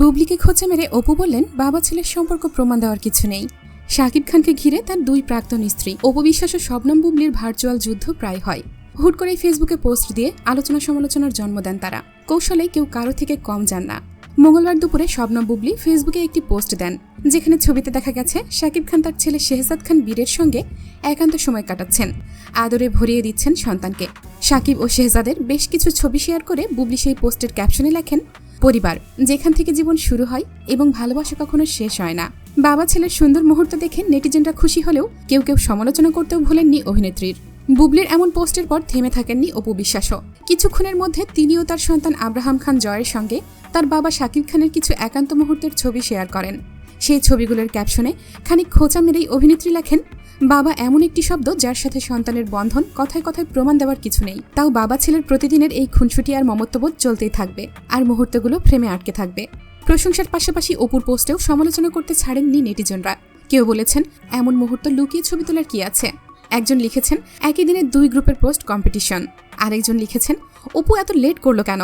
বুবলিকে খোঁচা মেরে অপু বললেন, বাবা ছেলের সম্পর্ক প্রমাণ দেওয়ার কিছু নেই। শাকিব খানকে ঘিরে তার দুই প্রাক্তন স্ত্রী, অপবিশ্বাস ও শবনম বুবলির ভার্চুয়াল যুদ্ধ প্রায় হয়। হুট করেই ফেসবুকে পোস্ট দিয়ে আলোচনা সমালোচনার জন্ম দেন তারা। কৌশলে কেউ কারও থেকে কম যান না। মঙ্গলবার দুপুরে শবনম বুবলি ফেসবুকে একটি পোস্ট দেন, যেখানে ছবিতে দেখা গেছে, শাকিব খান তার ছেলে শেহজাদ খান বীরের সঙ্গে একান্ত সময় কাটাচ্ছেন। আদরে ভরিয়ে দিচ্ছেন সন্তানকে। শাকিব ও শেহজাদের বেশ কিছু ছবি শেয়ার করে বুবলি সেই পোস্টের ক্যাপশনে লেখেন পরিবার, যেখান থেকে জীবন শুরু হয় এবং ভালোবাসা কখনো শেষ হয় না। বাবা ছেলের সুন্দর মুহূর্ত দেখে নেটিজেনরা খুশি হলেও কেউ কেউ সমালোচনা করতেও ভুলেননি অভিনেত্রীর। বুবলির এমন পোস্টের পর থেমে থাকেননি অপু বিশ্বাসও। কিছুক্ষণের মধ্যে তিনিও তার সন্তান আব্রাহাম খান জয়ের সঙ্গে তার বাবা শাকিব খানের কিছু একান্ত মুহূর্তের ছবি শেয়ার করেন। সেই ছবিগুলোর ক্যাপশনে খানিক খোঁচা মেরেই অভিনেত্রী লেখেন, বাবা এমন একটি শব্দ যার সাথে সন্তানের বন্ধন, কথায় কথায় প্রমাণ দেওয়ার কিছু নেই। তাও বাবা ছেলের প্রতিদিনের এই খুনসুটি আর মমত্ববোধ চলতেই থাকবে, আর মুহূর্তগুলো ফ্রেমে আটকে থাকবে। প্রশংসার পাশাপাশি অপুর পোস্টেও সমালোচনা করতে ছাড়েননি নেটিজনরা। কেউ বলেছেন, এমন মুহূর্ত লুকিয়ে ছবি তোলার কি আছে? একজন লিখেছেন, একই দিনে দুই গ্রুপের পোস্ট কম্পিটিশন। আরেকজন লিখেছেন, অপু এত লেট করল কেন?